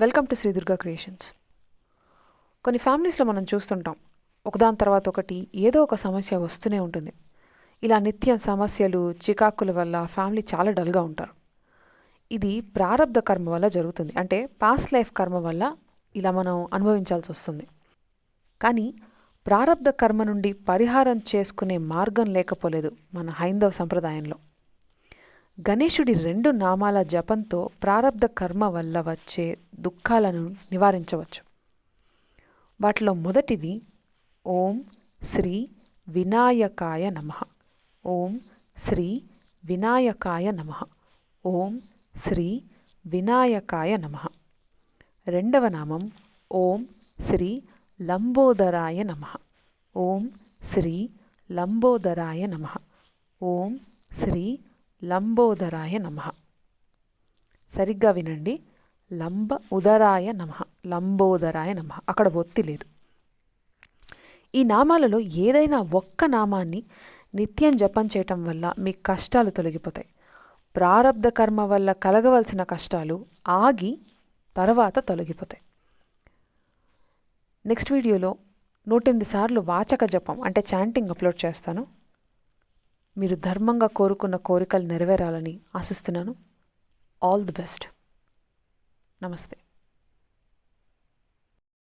Welcome to Shri Durga creations కొన్ని ఫ్యామిలీస్లో మనం చూస్తుంటాం. ఒకదాని తర్వాత ఒకటి ఏదో ఒక సమస్య వస్తూనే ఉంటుంది. ఇలా నిత్యం సమస్యలు చికాకుల వల్ల ఫ్యామిలీ చాలా డల్గా ఉంటారు. ఇది ప్రారంధ కర్మ వల్ల జరుగుతుంది. అంటే పాస్ట్ లైఫ్ కర్మ వల్ల ఇలా మనం అనుభవించాల్సి వస్తుంది. కానీ ప్రారంధ కర్మ నుండి పరిహారం చేసుకునే మార్గం లేకపోలేదు మన హైందవ సంప్రదాయంలో. గణేశుడి రెండు నామాల జపంతో ప్రారంధ కర్మ వల్ల వచ్చే దుఃఖాలను నివారించవచ్చు. వాటిలో మొదటిది ఓం శ్రీ వినాయకాయ నమ. ఓం శ్రీ వినాయకాయ నమ. ఓం శ్రీ వినాయకాయ నమ. రెండవ నామం ఓం శ్రీ లంబోదరాయ నమ. ఓం శ్రీ లంబోదరాయ నమ. ఓం శ్రీ లంబోదరాయ నమ. సరిగ్గా వినండి. లంబ ఉదరాయ నమ. లంబోదరాయ నమ. అక్కడ ఒత్తి లేదు. ఈ నామాలలో ఏదైనా ఒక్క నామాన్ని నిత్యం జపం చేయటం వల్ల మీ కష్టాలు తొలగిపోతాయి. ప్రారంధ కర్మ వల్ల కలగవలసిన కష్టాలు ఆగి తర్వాత తొలగిపోతాయి. నెక్స్ట్ వీడియోలో నూటెనిమిది సార్లు వాచక జపం అంటే చాంటింగ్ అప్లోడ్ చేస్తాను. మీరు ధర్మంగా కోరుకున్న కోరికలు నెరవేరాలని ఆశిస్తున్నాను. ఆల్ ది బెస్ట్ నమస్తే.